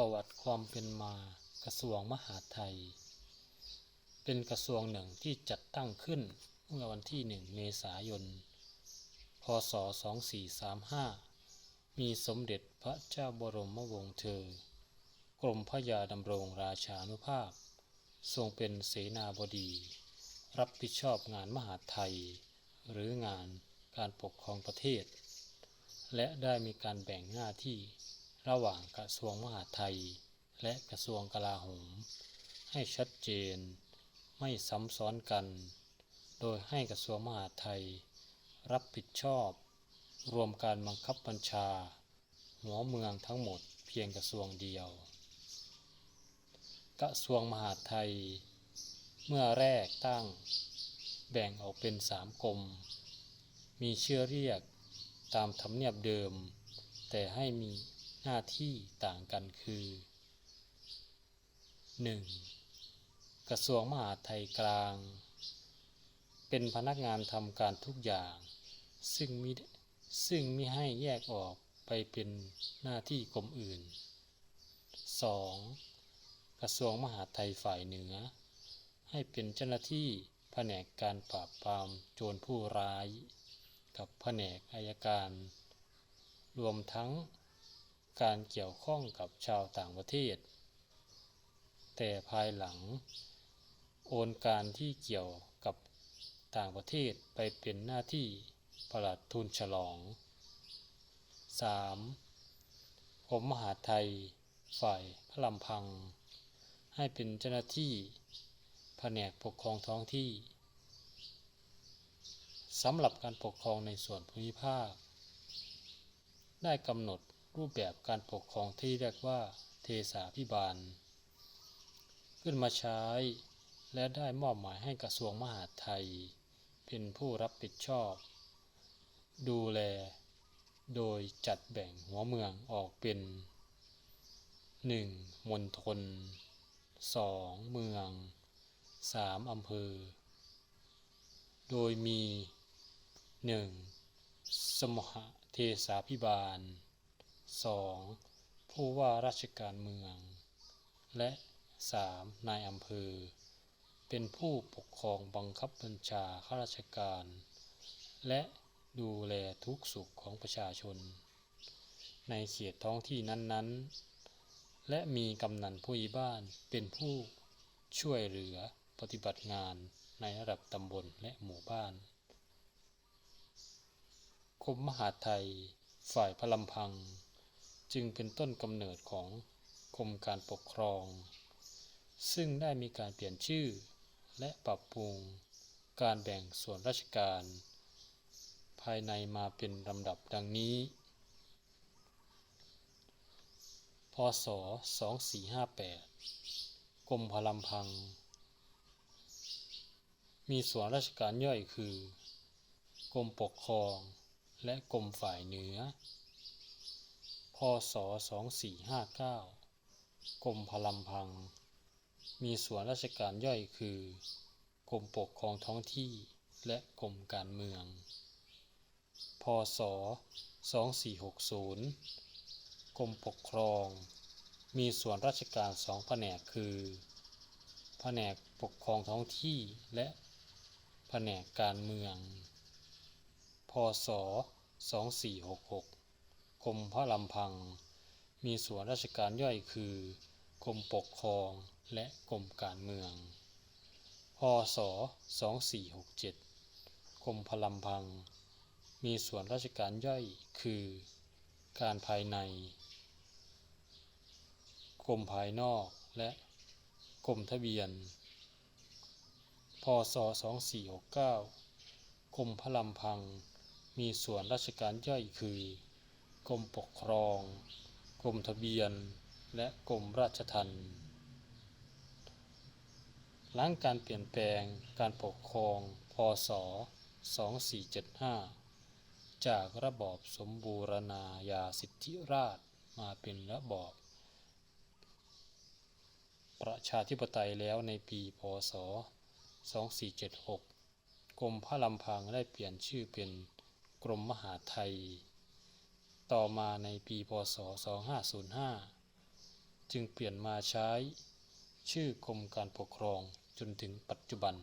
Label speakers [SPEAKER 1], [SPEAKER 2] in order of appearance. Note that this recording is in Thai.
[SPEAKER 1] ประวัติความเป็นมากระทรวงมหาดไทย เป็นกระทรวงหนึ่งที่จัดตั้งขึ้นเมื่อวันที่หนึ่งเมษายน พศ 2435 มีสมเด็จพระเจ้าบรมวงศ์เธอ กรมพระยาดำรงราชานุภาพ ทรงเป็นเสนาบดี รับผิดชอบงานมหาดไทย หรืองานการปกครองประเทศ และได้มีการแบ่งหน้าที่ ระหว่างกระทรวงมหาดไทย และกระทรวงกลาโหม ให้ชัดเจน ไม่ซ้ำซ้อนกัน โดยให้กระทรวงมหาดไทย รับผิดชอบ รวมการบังคับบัญชา หัวเมืองทั้งหมดเพียงกระทรวงเดียว กระทรวงมหาดไทย เมื่อแรกตั้ง แบ่งออกเป็นสามกรม มีชื่อเรียกตามธรรมเนียบเดิม แต่ให้มี หน้าที่ต่างกันคือ 1. กระทรวงมหาดไทยกลาง เป็นพนักงานทำการทุกอย่าง ซึ่งมิซึ่งมิให้แยกออกไปเป็นหน้าที่กรมอื่น 2. กระทรวงมหาดไทยฝ่ายเหนือ ให้เป็นเจ้าหน้าที่แผนกการปราบปรามโจรผู้ร้าย กับแผนกอายการ รวมทั้ง การเกี่ยวข้องกับชาวต่างประเทศ แต่ภายหลัง โอนการที่เกี่ยวกับต่างประเทศไปเป็นหน้าที่ปลัดทุนฉลอง 3. กรมมหาไทย ฝ่ายพระลำพัง ให้เป็นเจ้าหน้าที่แผนกปกครองท้องที่สำหรับการปกครองในส่วนภูมิภาค ได้กำหนด รูปแบบการปกครองที่เรียกว่าเทสาพิบาล ขึ้นมาใช้ และได้มอบหมายให้กระทรวงมหาดไทย เป็นผู้รับผิดชอบ ดูแล โดยจัดแบ่งหัวเมืองออกเป็น 1. มณฑล 2. เมือง 3. อำเภอ โดยมี 1. สมหเทสาพิบาล 2. ผู้ว่าราชการเมือง และ 3. นายอำเภอ เป็นผู้ปกครองบังคับบัญชาข้าราชการ และดูแลทุกสุขของประชาชน ในเขตท้องที่นั้นๆ และมีกำนันผู้ใหญ่บ้านเป็นผู้ช่วยเหลือปฏิบัติงานในระดับตำบลและหมู่บ้านกรมมหาดไทย ฝ่ายพลำพัง จึงเป็นต้นกำเนิดของกรมการปกครอง ซึ่งได้มีการเปลี่ยนชื่อ และปรับปรุงการแบ่งส่วนราชการ ภายในมาเป็นลำดับดังนี้ พศ 2458 กรมพลำพัง มีส่วนราชการย่อยคือ กรมปกครองและกรมฝ่ายเหนือ พศ 2459 กรมพลำพัง มีส่วนราชการย่อยคือ กรมปกครองท้องที่และกรมการเมือง พศ 2460 กรมปกครอง มีส่วนราชการสองแผนกคือ แผนกปกครองท้องที่และแผนกการเมือง พศ 2466 กรมพระลำพัง มีส่วนราชการย่อยคือกรมปกครองและกรมการเมือง พศ 2467กรมพลำพัง มีส่วนราชการย่อยคือ การภายใน กรมภายนอกและกรมทะเบียน พศ 2469กรมพลำพัง มีส่วนราชการย่อยคือ กรมปกครอง กรมทะเบียน และกรมราชทัณฑ์หลังการเปลี่ยนแปลงการปกครอง พศ 2475 จากระบอบสมบูรณาญาสิทธิราชมาเป็นระบอบ ประชาธิปไตยแล้วในปี พศ 2476 กรมพระลำพังได้เปลี่ยนชื่อเป็นกรมมหาไทย ต่อมาในปีพศ 2505 จึงเปลี่ยนมาใช้ชื่อกรมการปกครองจนถึงปัจจุบัน